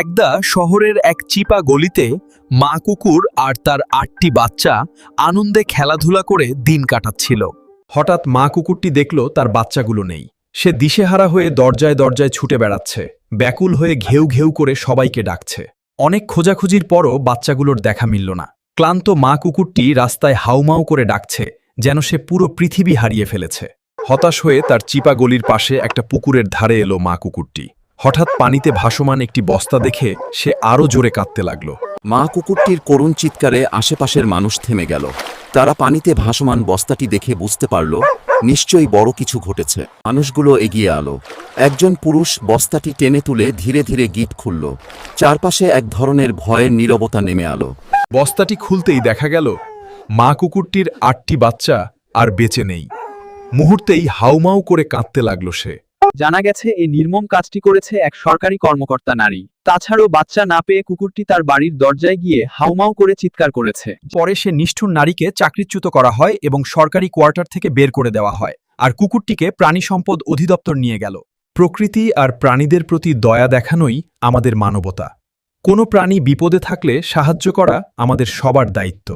একদা শহরের এক চিপা গলিতে মা কুকুর আর তার আটটি বাচ্চা আনন্দে খেলাধুলা করে দিন কাটাচ্ছিল। হঠাৎ মা কুকুরটি দেখল তার বাচ্চাগুলো নেই। সে দিশেহারা হয়ে দরজায় দরজায় ছুটে বেড়াচ্ছে। ব্যাকুল হয়ে ঘেউ ঘেউ করে সবাইকে ডাকছে। অনেক খোঁজাখুঁজির পরও বাচ্চাগুলোর দেখা মিলল না। ক্লান্ত মা কুকুরটি রাস্তায় হাউমাউ করে ডাকছে, যেন সে পুরো পৃথিবী হারিয়ে ফেলেছে। হতাশ হয়ে তার চিপা গলির পাশে একটা পুকুরের ধারে এলো মা কুকুরটি। হঠাৎ পানিতে ভাসমান একটি বস্তা দেখে সে আরও জোরে কাঁদতে লাগল। মা কুকুরটির করুণ চিৎকারে আশেপাশের মানুষ থেমে গেল। তারা পানিতে ভাসমান বস্তাটি দেখে বুঝতে পারল নিশ্চয়ই বড় কিছু ঘটেছে। মানুষগুলো এগিয়ে আলো। একজন পুরুষ বস্তাটি টেনে তুলে ধীরে ধীরে গিট খুলল। চারপাশে এক ধরনের ভয়ের নীরবতা নেমে আলো। বস্তাটি খুলতেই দেখা গেল মা কুকুরটির আটটি বাচ্চা আর বেঁচে নেই। মুহূর্তেই হাউমাউ করে কাঁদতে লাগল সে। জানা গেছে, এই নির্মম কাজটি করেছে এক সরকারি কর্মকর্তা নারী। তাছাড়াও বাচ্চা না পেয়ে কুকুরটি তার বাড়ির দরজায় গিয়ে হাউমাউ করে চিৎকার করেছে। পরে সে নিষ্ঠুর নারীকে চাকরিচ্যুত করা হয় এবং সরকারি কোয়ার্টার থেকে বের করে দেওয়া হয় আর কুকুরটিকে প্রাণী সম্পদ অধিদপ্তর নিয়ে গেল। প্রকৃতি আর প্রাণীদের প্রতি দয়া দেখানোই আমাদের মানবতা। কোনো প্রাণী বিপদে থাকলে সাহায্য করা আমাদের সবার দায়িত্ব।